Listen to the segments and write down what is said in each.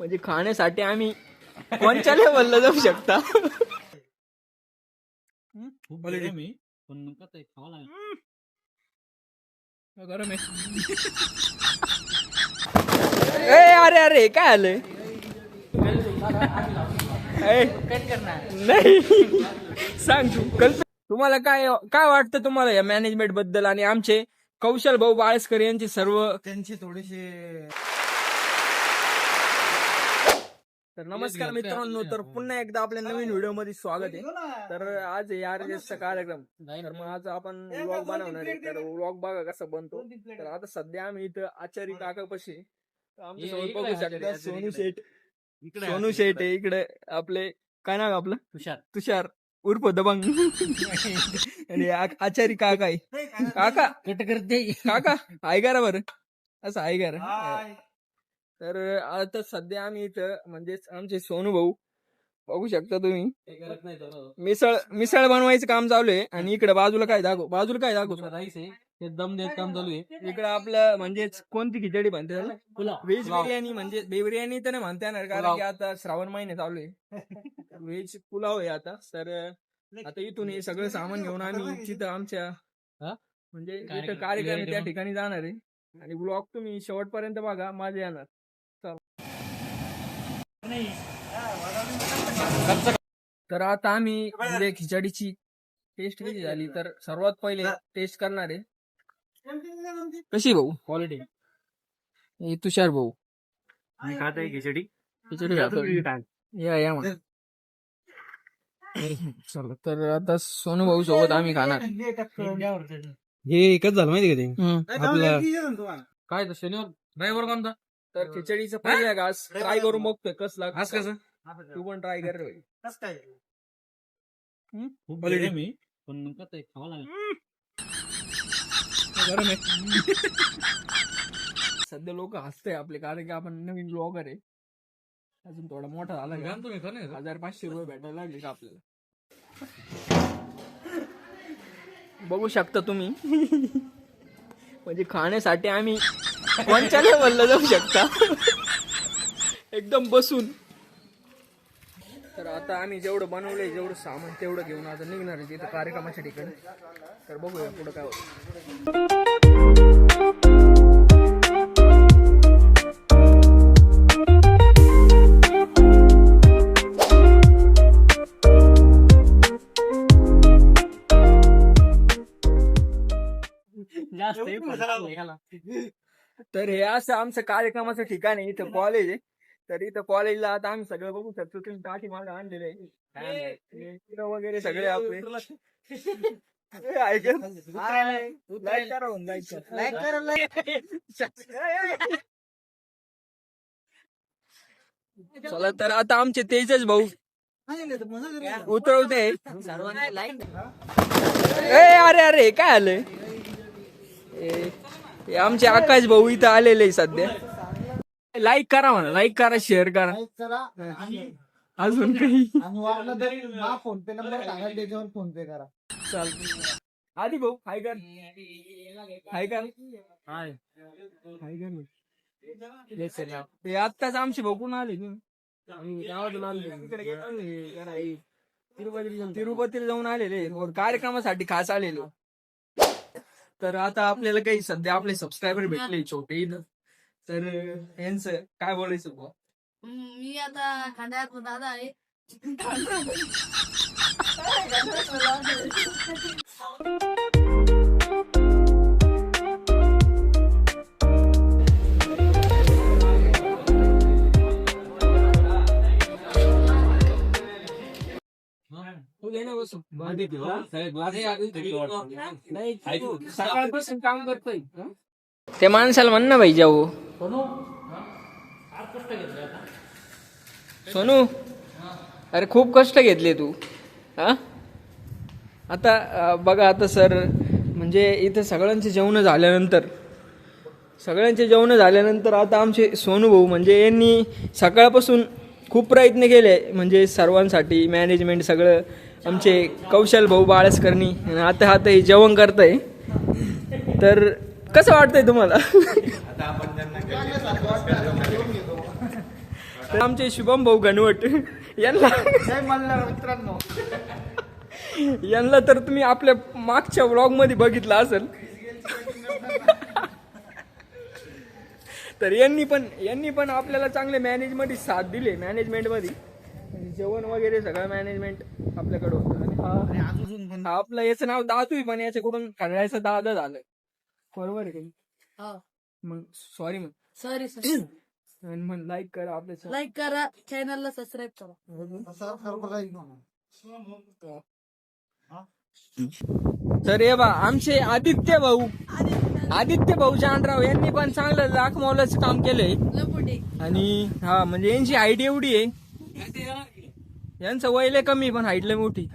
म्हणजे खाण्यासाठी आम्ही कोणच्या लेवलला जाऊ शकता? खूप आहे. पण कसं आहे खावं लागेल. गरम ए अरे अरे काय आलंय? ए, नाही. सांग तू कल्प तुम्हाला काय काय वाटतं तुम्हाला या मॅनेजमेंटबद्दल आणि आमचे कौशल भाऊ बाळसकर यांचे सर्व त्यांची थोडीशी तर नमस्कार मित्रांनो तर पुन्हा एकदा आपल्या नवीन व्हिडिओमध्ये स्वागत आहे. तर आज चा कार्यक्रम तर मग आज आपण व्लॉग बनवणार आहे. तर व्लॉग बघा कसा बनतो. तर आता सध्या आम्ही इथं आचारी काकापाशी बघू शकता. सोनू. शेठ. इकडे सोनू शेठ आहे इकडे आपले काय नाव आपलं? तुषार. तुषार. उर्फ दबंग. आणि आचारी काका आहे. काका. कट करते. काका आहे का रे बरं. असं आहे का रे? तर आता सध्या आम्ही इथं म्हणजे आमचे सोनू भाऊ बघू शकता तुम्ही. मिसळ मिसळ बनवायचं काम चालू आहे आणि इकडे बाजूला काय दाखव बाजूला काय दाखव राईस आहे ते दम देत काम चालू आहे. इकडे आपलं म्हणजे कोणती खिचडी पुलाव. व्हेज. बिर्याणी म्हणजे बिर्याणी तर नाही म्हणता येणार कारण. की आता श्रावण महिने चालू आहे. व्हेज पुलाव आहे आता तर आता इथून हे सगळं सामान घेऊन आम्ही तिथं आमच्या? म्हणजे इथं कार्यक्रम- त्या. ठिकाणी जाणार आहे. आणि ब्लॉग तुम्ही शेवटपर्यंत बघा माझे येणार. तर आता आम्ही म्हणजे खिचडीची टेस्ट कशी झाली. तर सर्वात पहिले टेस्ट करणार आहे. कशी भाऊ? क्वालिटी हे तुषार भाऊ. मी खात आहे खिचडी खिचडी खातो या या मग. चला तर आता सोनू भाऊ सोबत आम्ही खाणार. हे एकच झालं माहिती का ते? हम्म. आपलं- काय तर शनिवार? ड्रायव्हर कोणता? तर खिचडीचा पहिला घास ट्राय करून बघतोय कसला आज कसं? तू पण ट्राय कर रे भाई. खूप गरम आहे. पण कसं आहे खावं लागेल. गरम आहे. सध्या लोक हसते आपले कारण की आपण नवीन ब्लॉगर आहे. अजून थोडा मोठा झाला का? तुम्ही खरं नाही का? हजार पाचशे रुपये भेटायला लागले का आपल्याला? बघू शकता तुम्ही. म्हणजे खाण्यासाठी आम्ही कोणच्या लेवलला जाऊ शकता. एकदम बसून. तर आता आम्ही जेवढं बनवलंय जेवढं सामान तेवढं घेऊन आता निघणार आहे तिथं कार्यक्रमाच्या ठिकाणी. तर बघूया पुढं काय होतं. जास्त. तर हे असं आमचं कार्यक्रमाचं ठिकाण आहे इथं कॉलेज आहे. तर इथं कॉलेजला आता आम्ही सगळं बघू शकतो. तुम्ही टाकी मागं आणलेले आहे. मित्र वगैरे सगळे आपले. ऐकत लाईक करा होऊन जायचं. चला तर आता आमचे तेजस भाऊ उतरवते. ए अरे अरे हे काय आलंय? ए, हे आमचे आकाश भाऊ इथं आलेले सध्या. लाईक करा म्हणा लाईक करा शेअर करा. अजून काही? फोन पे नंबर सांगा त्याच्यावर फोन पे करा. चालतं आधी भाऊ हाय कर. हाय कर. हाय. हाय कर मग. हे आत्ताच आमचे भाऊ कोण आले. तिरुपतीला जाऊन आलेले. कार्यक्रमासाठी खास आलेलो. तर आता आपल्याला काही सध्या आपले सबस्क्रायबर भेटले छोटे तर यांचं काय बोलायचं बुवा? मी आता खांद्यात दादा आहे. सकाळपासून काम करतोय. ते माणसाला म्हण ना भाई जाऊ. सोनू, अरे खूप कष्ट घेतले तू. हा? आता बघा आता सर म्हणजे इथं सगळ्यांचे जेवण झाल्यानंतर सगळ्यांचे जेवण झाल्यानंतर आता आमचे सोनू भाऊ म्हणजे यांनी सकाळपासून खूप प्रयत्न केले म्हणजे सर्वांसाठी मॅनेजमेंट सगळं आमचे कौशल भाऊ बाळसकरणी आता आता हे जेवण करतंय. तर कसं वाटतंय तुम्हाला? तर आमचे शुभम भाऊ घनवट यांना यांना तर तुम्ही आपल्या मागच्या व्लॉगमध्ये बघितलं असेल. तर यांनी पण यांनी पण आपल्याला चांगले मॅनेजमेंट साथ दिले मॅनेजमेंटमध्ये. म्हणजे जेवण वगैरे सगळं मॅनेजमेंट आपल्याकडे होतं. आणि हा आणि अजून पण हा आपलं याचं नाव दादू आहे पण याच्याकडून खरडायचं दादा झालं. बरोबर आहे का? हो. मग सॉरी मग. सॉरी सर आणि मग लाईक करा आपल्या लाईक करा चॅनलला सबस्क्राईब करा. तर हे बा आमचे आदित्य भाऊ आदित्य. भाऊ जानराव यांनी पण चांगलं लाख मौलाचं काम केलंय. आणि हा म्हणजे यांची हाईट एवढी आहे. यांचं वय लय कमी पण हाईट लय मोठी.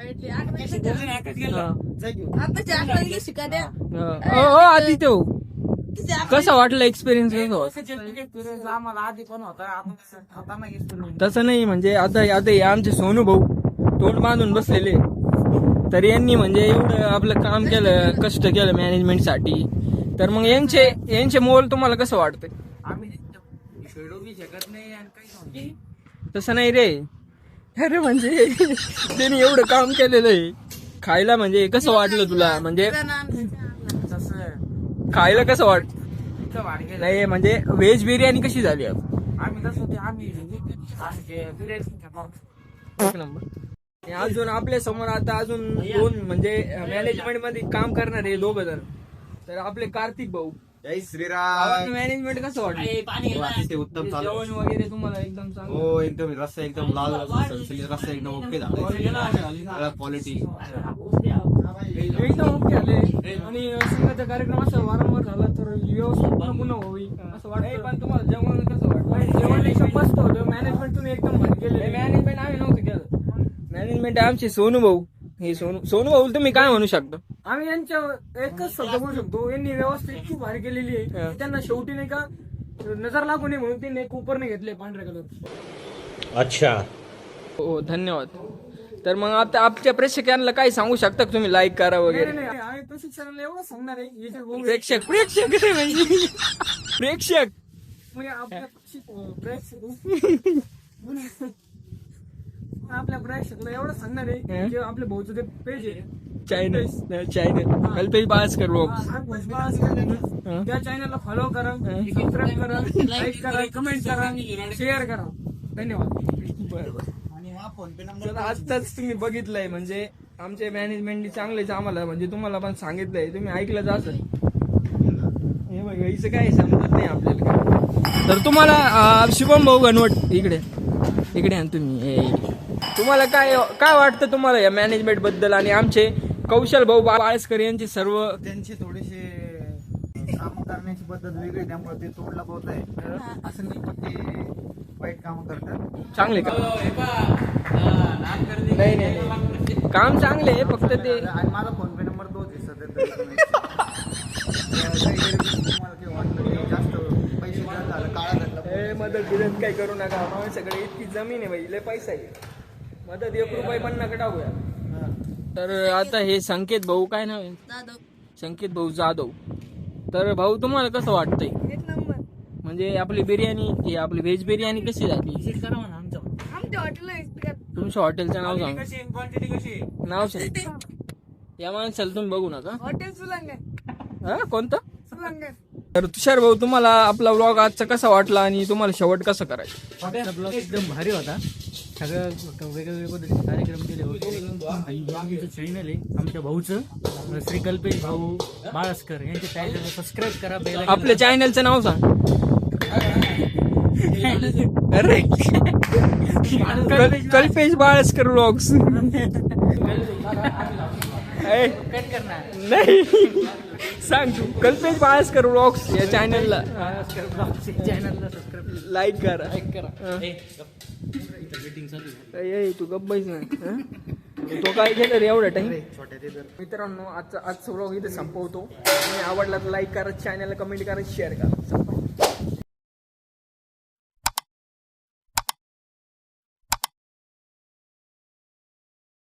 हो, हो, आधी तो. कसा वाटला कसं वाटलं एक्सपिरियन्स तसं नाही म्हणजे आता आता आमचे सोनू भाऊ तोंड बांधून बसलेले. तर यांनी म्हणजे एवढं आपलं काम केलं कष्ट केलं मॅनेजमेंटसाठी. तर मग यांचे यांचे मोल तुम्हाला कसं वाटतं आम्ही शकत नाही आणि काही तसं नाही रे. अरे म्हणजे त्यांनी एवढं काम केलेलं आहे. खायला म्हणजे कसं वाटलं तुला? म्हणजे तसं खायला कसं वाट नाही म्हणजे व्हेज बिर्याणी कशी झाली. एक नंबर. अजून आपल्यासमोर आता अजून दोन म्हणजे मॅनेजमेंटमध्ये काम करणारे दोघ जण. तर आपले कार्तिक भाऊ. जय श्रीराम. मॅनेजमेंट कसं वाटलं? अतिशय उत्तम चालू जेवण वगैरे तुम्हाला एकदम चांगलं हो एकदम रस्ता एकदम लाल रस्ता एकदम ओके झाला. क्वालिटी एकदम ओके आले आणि संघाचा कार्यक्रम असं वारंवार झाला तर व्यवस्थित पुन्हा पुन्हा होईल असं वाटतं. पण तुम्हाला जेवण कसं वाटतं जेवण एकदम मस्त होतं. मॅनेजमेंट तुम्ही एकदम भारी केलं मॅनेजमेंट आम्ही नव्हतं केलं. मॅनेजमेंट आमचे सोनू भाऊ. हे सोनू सोनू भाऊ तुम्ही काय म्हणू शकता? आम्ही यांच्या एकच शब्द बोलू शकतो. यांनी व्यवस्था इतकी भारी केलेली आहे. हा. की त्यांना शेवटी नाही का नजर लागू नये म्हणून त्यांनी एक उपरने घेतले पांढऱ्या कलर हो धन्यवाद. तर मग आता आपल्या प्रेक्षकांना काय सांगू शकता तुम्ही? लाईक करा वगैरे. नाही आम्ही प्रशिक्षणाला एवढं सांगणार आहे. प्रेक्षक प्रेक्षक. प्रेक्षक. म्हणजे आपल्या प्रशिक- प्रेक्षक. आपल्या प्रेक्षकाला एवढं सांगणार आहे. की आपल्या भाऊचं ते पेज आहे चायनल चायनल कल्पेश बाळसकर हा. त्या चॅनलला फॉलो करा सबस्क्राईब करा लाईक करा कमेंट करा शेअर करा धन्यवाद. बरोबर आणि हा फोन पे तर तुम्ही बघितलंय म्हणजे आमचे मॅनेजमेंटनी चांगलेच आम्हाला म्हणजे तुम्हाला पण सांगितलंय. तुम्ही ऐकलंच असेल. हे बघ हिचं काय समजत नाही आपल्याला काय. तर तुम्हाला अं, शुभम भाऊ गणवट इकडे. इकडे आण तुम्ही. हे इकडे. तुम्हाला काय काय वाटतं तुम्हाला या मॅनेजमेंटबद्दल आणि आमचे कौशल भाऊ बाळसकर यांचे सर्व त्यांची थोडीशी काम करण्याची पद्धत वेगळी त्यामुळे ते तोडला पोहोच आहे. असं नाही की ते वाईट काम करतात. चांगले का? नाही नाही नाही. काम चांगले आहे, फक्त ते आणि माझा फोन पे नंबर तोच आहे सध्या तरी. तुम्हाला काही वाटलं की जास्त पैसे झालं काळा धरला ए, मदत बिदत काही करू नका. सगळे इतकी जमीन आहे बाई लय पैसा आहे. मदत एक रुपये पण नका टाकूया. तर आता हे संकेत भाऊ काय नाव आहे? दादा संकेत भाऊ जाधव. तर भाऊ तुम्हाला कसं वाटतंय? म्हणजे आपली बिर्याणी ही आपली व्हेज बिर्याणी कशी झाली? तुमच्या हॉटेलचं नाव सांग. कशी क्वांटिटी कशी नाव सांग. या माणसाला तुम्ही बघू नका. हॉटेल हा कोणतं? तर तुषार भाऊ तुम्हाला आपला व्लॉग आजचा कसा वाटला आणि तुम्हाला शेवट कसं करायचं? ब्लॉग एकदम भारी होता. सगळं वेगवेगळे पद्धतीचे कार्यक्रम केले होते. आमचं चॅनल आहे आमच्या भाऊचं. श्री कल्पेश भाऊ बाळसकर यांच्या चॅनलला सबस्क्राईब करा बेल आपल्या चॅनलचं नाव सांग. अरे. कल- कल्पेश बाळसकर व्लॉग्स नाही. सांग तू. कल्पेश बाळसकर व्लॉग्स या चॅनलला चॅनलला सबस्क्राईब लाईक करा. करा. तू गप्प बैस ना हं? तो काय केलं रे एवढा टाइम मित्रांनो आजचा आजचा व्लॉग इथे संपवतो. आणि आवडला तर लाईक करा चॅनलला कमेंट करा शेअर करा.